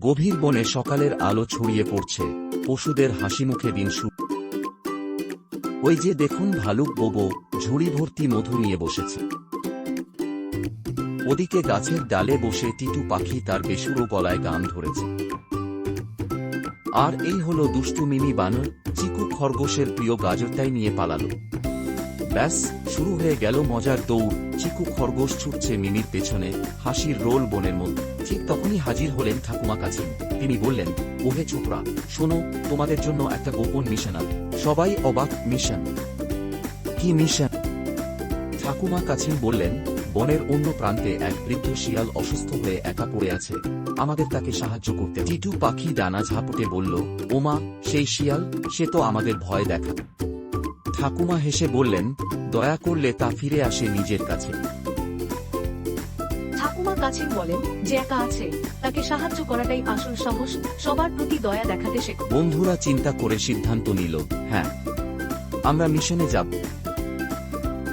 গভীর বনে সকালের আলো ছড়িয়ে পড়ছে। পশুদের হাসি মুখে দিন শু ওই যে দেখুন ভালুক বোবো ঝুড়ি ভর্তি মধু নিয়ে বসেছে। ওদিকে গাছের ডালে বসে টিটু পাখি তার বেসুরো গলায় গান ধরেছে। আর এই হল দুষ্টু মিনি বানর, চিকু খরগোশের প্রিয় গাজরটাই নিয়ে পালালো। ব্যাস, শুরু হয়ে গেল মজার দৌড়। চিকু খরগোশ ছুটছে মিনির পেছনে, হাসির রোল বনের মধ্যে। ঠিক তখনই হাজির হলেন ঠাকুমা কাছিম তিনি বললেন, ওহে ছোকরা, শোনো, তোমাদের জন্য একটা গোপন মিশন আছে। সবাই অবাক, মিশন? কি মিশন? ঠাকুমা কাছিম বললেন, বনের অন্য প্রান্তে এক বৃদ্ধ শিয়াল অসুস্থ হয়ে একা পড়ে আছে। আমাদের তাকে সাহায্য করতে টিটু পাখি ডানা ঝাপটে বলল, ওমা, সেই শিয়াল, সে তো আমাদের ভয় দেখা ঠাকুমা হেসে বললেন, দয়া করলে তা ফিরে আসে নিজের কাছে। ঠাকুমা কাছেন বলেন যে একা আছে, তাকে সাহায্য করাটাই আসল সাহস, সবার প্রতি দয়া দেখাতে শেখো। বন্ধুরা চিন্তা করে সিদ্ধান্ত নিল হ্যাঁ আমরা মিশনে যাব।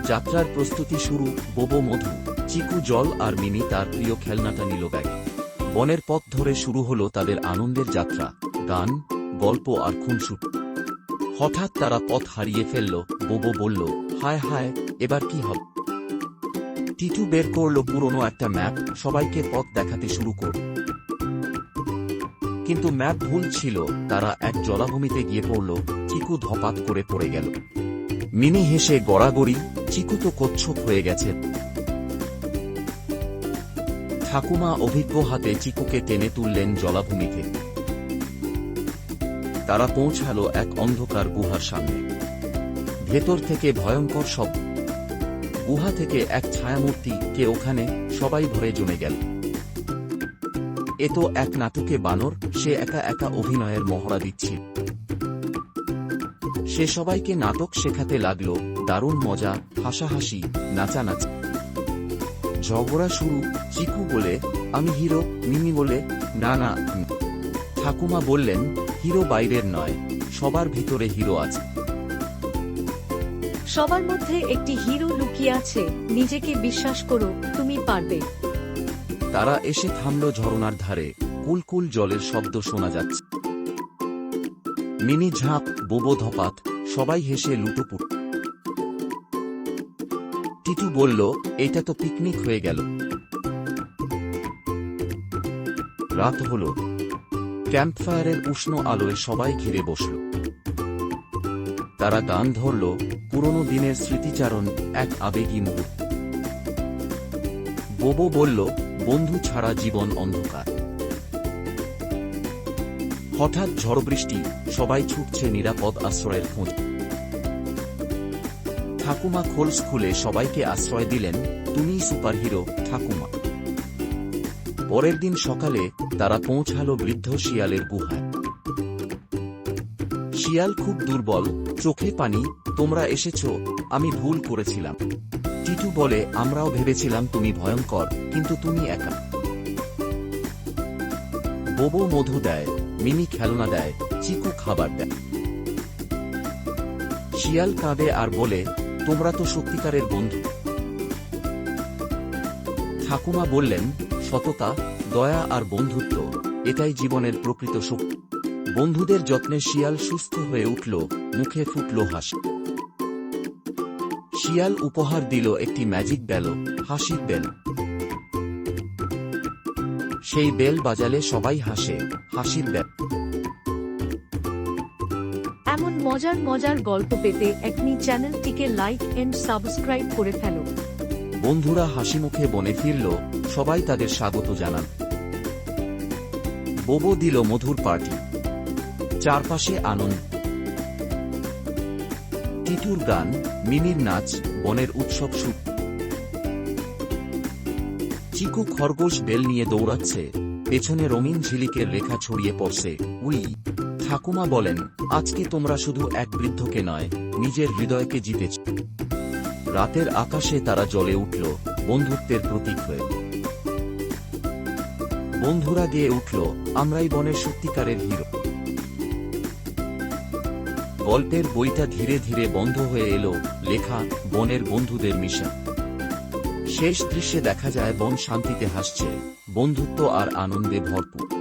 যাত্রার প্রস্তুতি শুরু, বোবো মধু, চিকু জল আর মিনি তার প্রিয় খেলনাটা নিল ব্যাগে। বনের পথ ধরে শুরু হলো তাদের আনন্দের যাত্রা, গান, গল্প আর খুনসুট। হঠাৎ তারা পথ হারিয়ে ফেলল, বোবো বলল, হায় হায়, এবার কি হবে? টিটু বের করল পুরনো একটা ম্যাপ, সবাইকে পথ দেখাতে শুরু করল কিন্তু ম্যাপ ভুল ছিল, তারা এক জলাভূমিতে গিয়ে পড়ল, চিকু ধপাত করে পড়ে গেল। মিনি হেসে, গড়াগড়ি, চিকু তো কচ্ছপ হয়ে গেছে। ঠাকুমা অভিজ্ঞ হাতে চিকুকে টেনে তুললেন জলাভূমিতে। তারা পৌঁছালো এক অন্ধকার গুহার সামনে। ভেতর থেকে ভয়ঙ্কর শব্দ গুহা থেকে এক ছায়ামূর্তি কে ওখানে সবাই ভরে জমে গেল। এ তো এক নাটকে বানর, সে একা একা অভিনয়ের মহড়া দিচ্ছিল সে সবাইকে নাটক শেখাতে লাগল, দারুণ মজা, হাসাহাসি, নাচানাচি। ঝগড়া শুরু, চিকু বলে, আমি হিরো মিমি বলে, না না ঠাকুমা বললেন, হিরো বাইরের নয়, সবার ভিতরে হিরো আছে। সবার মধ্যে একটি হিরো লুকিয়ে আছে, নিজেকে বিশ্বাস করো, তুমি পারবে। তারা এসে থামল ঝরনার ধারে কুলকুল জলের শব্দ শোনা যাচ্ছে। মিনি ঝাঁপ, বোবো ধপাত, সবাই হেসে লুটোপুট টিটু বলল, এটা তো পিকনিক হয়ে গেল। রাত হল। ক্যাম্পফায়ারের উষ্ণ আলোয় সবাই ঘিরে বসল। তারা গান ধরল, পুরনো দিনের স্মৃতিচারণ, এক আবেগী মুহূর্ত। বোবো বলল, বন্ধু ছাড়া জীবন অন্ধকার। হঠাৎ ঝড় বৃষ্টি, সবাই ছুটছে নিরাপদ আশ্রয়ের খোঁজ। ঠাকুমা খুলে সবাইকে আশ্রয় দিলেন তুমিই সুপারহিরো, ঠাকুমা। পরের দিন সকালে তারা পৌঁছালো বৃদ্ধ শিয়ালের গুহায়। শিয়াল খুব দুর্বল, চোখে পানি, তোমরা এসেছ, আমি ভুল করেছিলাম। টিটু বলে, আমরাও ভেবেছিলাম তুমি ভয়ঙ্কর, কিন্তু তুমি একা। বোবো মধু দেয়, মিনি খেলনা দেয়, চিকু খাবার দেয়। শিয়াল কাঁদে আর বলে, তোমরা তো সত্যিকারের বন্ধু। ঠাকুমা বললেন, সততা, দয়া আর বন্ধুত্ব, এটাই জীবনের প্রকৃত শক্তি। বন্ধুদের যত্নে শিয়াল সুস্থ হয়ে উঠল মুখে ফুটল হাসি। শিয়াল উপহার দিল একটি ম্যাজিক বেল হাসির বেল। সেই বেল বাজালে সবাই হাসে হাসির বেল। এমন মজার মজার গল্প পেতে এখনি চ্যানেলটিকে লাইক এন্ড সাবস্ক্রাইব করে ফেলো। বন্ধুরা হাসি মুখে বনে ফিরল সবাই তাদের স্বাগত জানান। বোবো দিল মধুর পার্টি। চারপাশে আনন্দ। টিটুর গান, মিনির নাচ, বনের উৎসব সুখ চিকু খরগোশ বেল নিয়ে দৌড়াচ্ছে, পেছনে রঙিন ঝিলিকের রেখা ছড়িয়ে পড়ছে। উই, ঠাকুমা বলেন, আজকে তোমরা শুধু এক বৃদ্ধকে নয়, নিজের হৃদয়কে জিতেছ। রাতের আকাশে তারা জ্বলে উঠল, বন্ধুত্বের প্রতীক হয়ে। বন্ধুরা গেয়ে উঠল, আমরাই বনের সত্যিকারের হিরো। গল্পের বইটা ধীরে ধীরে বন্ধ হয়ে এলো, লেখা বনের বন্ধুদের মিশা শেষ দৃশ্যে দেখা যায় বন শান্তিতে হাসছে, বন্ধুত্ব আর আনন্দে ভরপুর।